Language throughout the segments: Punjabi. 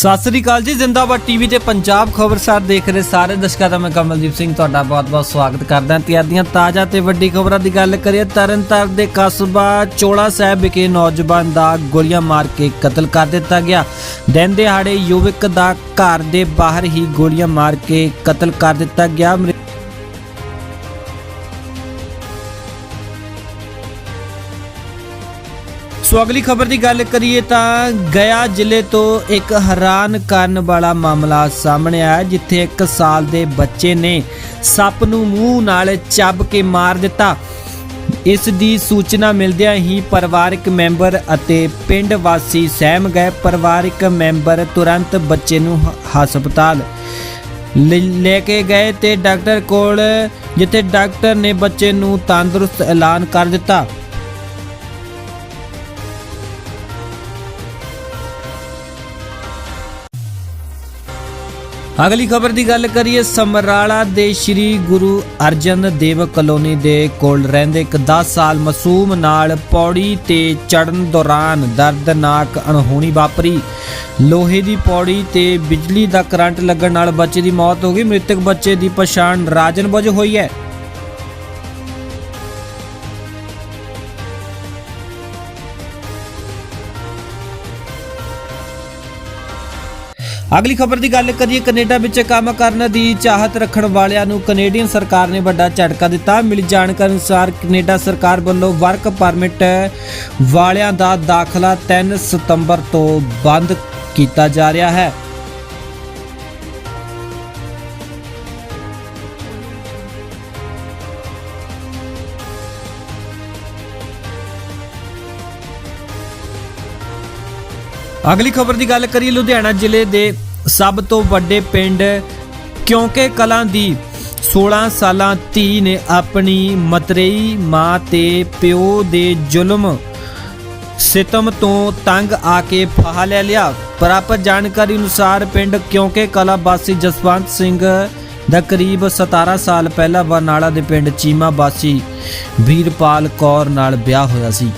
ਸਤਿ ਸ੍ਰੀ ਅਕਾਲ ਜੀ, ਜ਼ਿੰਦਾਬਾਦ ਟੀਵੀ ਤੇ ਪੰਜਾਬ ਖਬਰਸਾਰ ਦੇਖ ਰਹੇ ਸਾਰੇ ਦਰਸ਼ਕਾਂ ਦਾ ਮੈਂ ਕਮਲਦੀਪ ਸਿੰਘ ਤੁਹਾਡਾ ਬਹੁਤ-ਬਹੁਤ ਸਵਾਗਤ ਕਰਦਾ ਹਾਂ। ਤੇ ਅੱਜ ਦੀਆਂ ਤਾਜ਼ਾ ਤੇ ਵੱਡੀ ਖਬਰਾਂ ਦੀ ਗੱਲ ਕਰੀਏ, ਤਰਨਤਾਰਨ ਦੇ ਕਸਬਾ ਚੋਲਾ ਸਾਹਿਬ ਵਿਖੇ ਨੌਜਵਾਨ ਦਾ ਗੋਲੀਆਂ ਮਾਰ ਕੇ ਕਤਲ ਕਰ ਦਿੱਤਾ ਗਿਆ। ਦਿਨ ਦਿਹਾੜੇ ਯੁਵਕ ਦਾ ਘਰ ਦੇ ਬਾਹਰ ਹੀ ਗੋਲੀਆਂ ਮਾਰ ਕੇ ਕਤਲ ਕਰ ਦਿੱਤਾ ਗਿਆ। ਸੋ ਅਗਲੀ ਖਬਰ ਦੀ ਗੱਲ ਕਰੀਏ ਤਾਂ ਗਿਆ ਜ਼ਿਲ੍ਹੇ ਤੋਂ ਇੱਕ ਹੈਰਾਨ ਕਰਨ ਵਾਲਾ ਮਾਮਲਾ ਸਾਹਮਣੇ ਆਇਆ, ਜਿੱਥੇ 1 ਸਾਲ ਦੇ ਬੱਚੇ ਨੇ ਸੱਪ ਨੂੰ ਮੂੰਹ ਨਾਲ ਚੱਬ ਕੇ ਮਾਰ ਦਿੱਤਾ। ਇਸ ਦੀ ਸੂਚਨਾ ਮਿਲਦਿਆਂ ਹੀ ਪਰਿਵਾਰਕ ਮੈਂਬਰ ਅਤੇ ਪਿੰਡ ਵਾਸੀ ਸਹਿਮ ਗਏ। ਪਰਿਵਾਰਕ ਮੈਂਬਰ ਤੁਰੰਤ ਬੱਚੇ ਨੂੰ ਹ- ਹਸਪਤਾਲ ਲੈ ਲੈ ਕੇ ਗਏ ਤੇ ਡਾਕਟਰ ਕੋਲ, ਜਿੱਥੇ ਡਾਕਟਰ ਨੇ ਬੱਚੇ ਨੂੰ ਤੰਦਰੁਸਤ ਐਲਾਨ ਕਰ ਦਿੱਤਾ। ਅਗਲੀ ਖਬਰ ਦੀ ਗੱਲ ਕਰੀਏ, ਸਮਰਾਲਾ ਦੇ ਸ਼੍ਰੀ ਗੁਰੂ ਅਰਜਨ ਦੇਵ ਕਲੋਨੀ ਦੇ ਕੋਲ ਰਹਿੰਦੇ ਇੱਕ 10 ਸਾਲ ਮਾਸੂਮ ਨਾਲ ਪੌੜੀ ਤੇ ਚੜਨ ਦੌਰਾਨ ਦਰਦਨਾਕ ਅਣਹੋਣੀ ਵਾਪਰੀ। ਲੋਹੇ ਦੀ ਪੌੜੀ ਤੇ ਬਿਜਲੀ ਦਾ ਕਰੰਟ ਲੱਗਣ ਨਾਲ ਬੱਚੇ ਦੀ ਮੌਤ ਹੋ ਗਈ। ਮ੍ਰਿਤਕ ਬੱਚੇ ਦੀ ਪਛਾਣ ਰਾਜਨ ਵਜੋਂ ਹੋਈ ਹੈ। ਅਗਲੀ ਖਬਰ ਦੀ ਗੱਲ ਕਰੀਏ, ਕੈਨੇਡਾ ਵਿੱਚ ਕੰਮ ਕਰਨ ਦੀ ਚਾਹਤ ਰੱਖਣ ਵਾਲਿਆਂ ਨੂੰ ਕੈਨੇਡੀਅਨ ਸਰਕਾਰ ਨੇ ਵੱਡਾ ਝਟਕਾ ਦਿੱਤਾ। ਮਿਲੀ ਜਾਣਕਾਰੀ ਅਨੁਸਾਰ ਕੈਨੇਡਾ ਸਰਕਾਰ ਵੱਲੋਂ ਵਰਕ ਪਰਮਿਟ ਵਾਲਿਆਂ ਦਾ ਦਾਖਲਾ 3 ਸਤੰਬਰ ਤੋਂ ਬੰਦ ਕੀਤਾ ਜਾ ਰਿਹਾ ਹੈ। ਅਗਲੀ ਖਬਰ ਦੀ ਗੱਲ ਕਰੀਏ, ਲੁਧਿਆਣਾ ਜ਼ਿਲ੍ਹੇ ਦੇ ਸਭ ਤੋਂ ਵੱਡੇ ਪਿੰਡ ਕਿਉਂਕਿ ਕਲਾਂ ਦੀ 16 ਸਾਲਾਂ ਧੀ ਨੇ ਆਪਣੀ ਮਤਰੇਈ ਮਾਂ ਤੇ ਪਿਓ ਦੇ ਜ਼ੁਲਮ ਸਿਤਮ ਤੋਂ ਤੰਗ ਆ ਕੇ ਫਾਹਾ ਲੈ ਲਿਆ। ਪ੍ਰਾਪਤ ਜਾਣਕਾਰੀ ਅਨੁਸਾਰ ਪਿੰਡ ਕਿਉਂਕਿ ਕਲਾ ਵਾਸੀ ਜਸਵੰਤ ਸਿੰਘ ਦਾ ਕਰੀਬ 17 ਸਾਲ ਪਹਿਲਾਂ ਬਰਨਾਲਾ ਦੇ ਪਿੰਡ ਚੀਮਾ ਵਾਸੀ ਵੀਰਪਾਲ ਕੌਰ ਨਾਲ ਵਿਆਹ ਹੋਇਆ ਸੀ।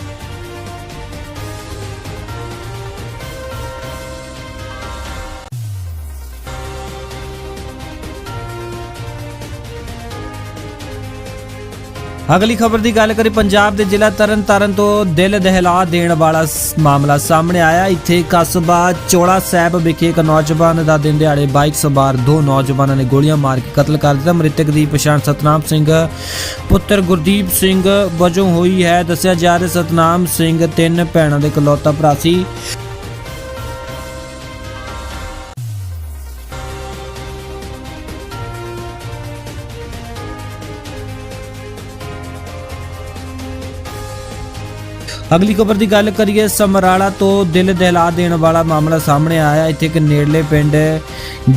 ਅਗਲੀ ਖਬਰ ਦੀ ਗੱਲ ਕਰੀ ਪੰਜਾਬ ਦੇ ਜ਼ਿਲ੍ਹਾ ਤਰਨਤਾਰਨ ਤੋਂ ਦਿਲ ਦਹਿਲਾ ਦੇਣ ਵਾਲਾ ਮਾਮਲਾ ਸਾਹਮਣੇ ਆਇਆ। ਇੱਥੇ ਕਸਬਾ ਚੋਲਾ ਸਾਹਿਬ ਵਿਖੇ ਇੱਕ ਨੌਜਵਾਨ ਦਾ ਦਿਨ ਦਿਹਾੜੇ ਬਾਈਕ ਸਵਾਰ ਦੋ ਨੌਜਵਾਨਾਂ ਨੇ ਗੋਲੀਆਂ ਮਾਰ ਕੇ ਕਤਲ ਕਰ ਦਿੱਤਾ। ਮ੍ਰਿਤਕ ਦੀ ਪਛਾਣ ਸਤਨਾਮ ਸਿੰਘ, ਪੁੱਤਰ ਗੁਰਦੀਪ ਸਿੰਘ ਵਜੋਂ ਹੋਈ ਹੈ। ਦੱਸਿਆ ਜਾ ਰਿਹਾ, ਸਤਨਾਮ ਸਿੰਘ ਤਿੰਨ ਭੈਣਾਂ ਦੇ ਇਕਲੌਤਾ ਭਰਾ ਸੀ। ਅਗਲੀ ਖਬਰ ਦੀ ਗੱਲ ਕਰੀਏ, ਸਮਰਾਲਾ ਤੋਂ ਦਿਲ ਦਹਿਲਾ ਦੇਣ ਵਾਲਾ ਮਾਮਲਾ ਸਾਹਮਣੇ ਆਇਆ। ਇੱਥੇ ਇੱਕ ਨੇੜਲੇ ਪਿੰਡ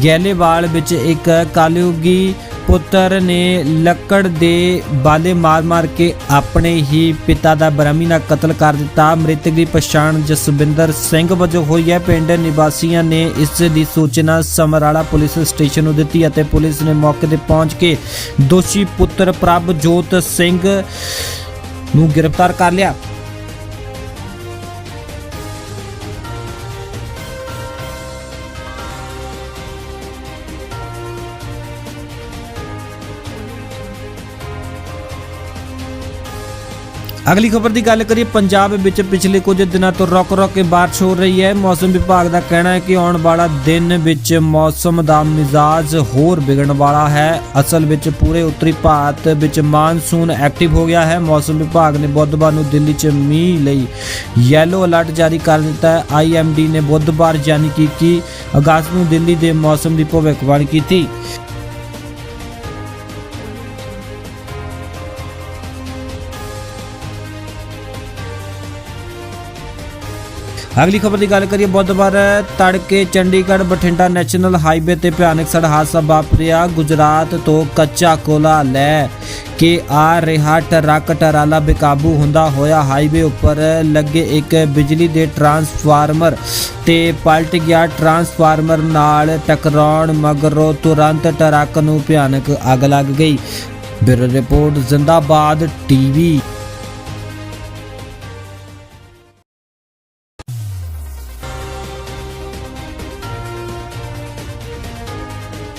ਗੈਲੇਵਾਲ ਵਿੱਚ ਇੱਕ ਕਾਲਿਉਗੀ ਪੁੱਤਰ ਨੇ ਲੱਕੜ ਦੇ ਬਾਲੇ ਮਾਰ-ਮਾਰ ਕੇ ਆਪਣੇ ਹੀ ਪਿਤਾ ਦਾ ਬਰਮੀ ਨਾਲ ਕਤਲ ਕਰ ਦਿੱਤਾ। ਮ੍ਰਿਤਕ ਦੀ ਪਛਾਣ ਜਸਵਿੰਦਰ ਸਿੰਘ ਵਜੋਂ ਹੋਈ ਹੈ। ਪਿੰਡ ਨਿਵਾਸੀਆਂ ਨੇ ਇਸ ਦੀ ਸੂਚਨਾ ਸਮਰਾਲਾ ਪੁਲਿਸ ਸਟੇਸ਼ਨ ਨੂੰ ਦਿੱਤੀ ਅਤੇ ਪੁਲਿਸ ਨੇ ਮੌਕੇ ਤੇ ਪਹੁੰਚ ਕੇ ਦੋਸ਼ੀ ਪੁੱਤਰ ਪ੍ਰਭਜੋਤ ਸਿੰਘ ਨੂੰ ਗ੍ਰਿਫਤਾਰ ਕਰ ਲਿਆ। ਅਗਲੀ ਖਬਰ ਦੀ ਗੱਲ ਕਰੀਏ, ਪੰਜਾਬ ਵਿੱਚ ਪਿਛਲੇ ਕੁਝ ਦਿਨਾਂ ਤੋਂ ਰੁਕ ਰੁਕ ਕੇ ਬਾਰਿਸ਼ ਹੋ ਰਹੀ ਹੈ। ਮੌਸਮ ਵਿਭਾਗ ਦਾ ਕਹਿਣਾ ਹੈ ਕਿ ਆਉਣ ਵਾਲਾ ਦਿਨ ਵਿੱਚ ਮੌਸਮ ਦਾ ਮਿਜ਼ਾਜ ਹੋਰ ਵਿਗੜਨ ਵਾਲਾ ਹੈ। ਅਸਲ ਵਿੱਚ ਪੂਰੇ ਉੱਤਰੀ ਭਾਰਤ ਵਿੱਚ ਮਾਨਸੂਨ ਐਕਟਿਵ ਹੋ ਗਿਆ ਹੈ। ਮੌਸਮ ਵਿਭਾਗ ਨੇ ਬੁੱਧਵਾਰ ਨੂੰ ਦਿੱਲੀ 'ਚ ਮੀਂਹ ਲਈ ਯੈਲੋ ਅਲਰਟ ਜਾਰੀ ਕਰ ਦਿੱਤਾ ਹੈ। ਆਈਐਮਡੀ ਨੇ ਬੁੱਧਵਾਰ ਯਾਨੀ ਕਿ 21 ਅਗਸਤ ਨੂੰ ਦਿੱਲੀ ਦੇ ਮੌਸਮ ਦੀ ਭਵਿੱਖਬਾਣੀ ਕੀਤੀ। ਅਗਲੀ ਖਬਰ ਦੀ ਗੱਲ ਕਰੀਏ, ਬੁੱਧਵਾਰ ਤੜਕੇ ਚੰਡੀਗੜ੍ਹ ਬਠਿੰਡਾ ਨੈਸ਼ਨਲ ਹਾਈਵੇ ਤੇ ਭਿਆਨਕ ਸੜਕ ਹਾਦਸਾ ਵਾਪਰਿਆ। ਗੁਜਰਾਤ ਤੋਂ ਕੱਚਾ ਕੋਲਾ ਲੈ ਕੇ ਆ ਰਿਹਾ ਟਰੱਕ। ਟਰਾਲਾ ਬੇਕਾਬੂ ਹੁੰਦਾ ਹੋਇਆ ਹਾਈਵੇ ਉੱਪਰ ਲੱਗੇ ਇੱਕ ਬਿਜਲੀ ਦੇ ਟਰਾਂਸਫਾਰਮਰ ਤੇ ਪਲਟ ਗਿਆ। ਟਰਾਂਸਫਾਰਮਰ ਨਾਲ ਟਕਰਾਉਣ ਮਗਰੋਂ ਤੁਰੰਤ ਟਰੱਕ ਨੂੰ ਭਿਆਨਕ ਅੱਗ ਲੱਗ ਗਈ। Bureau report, Zindabad TV.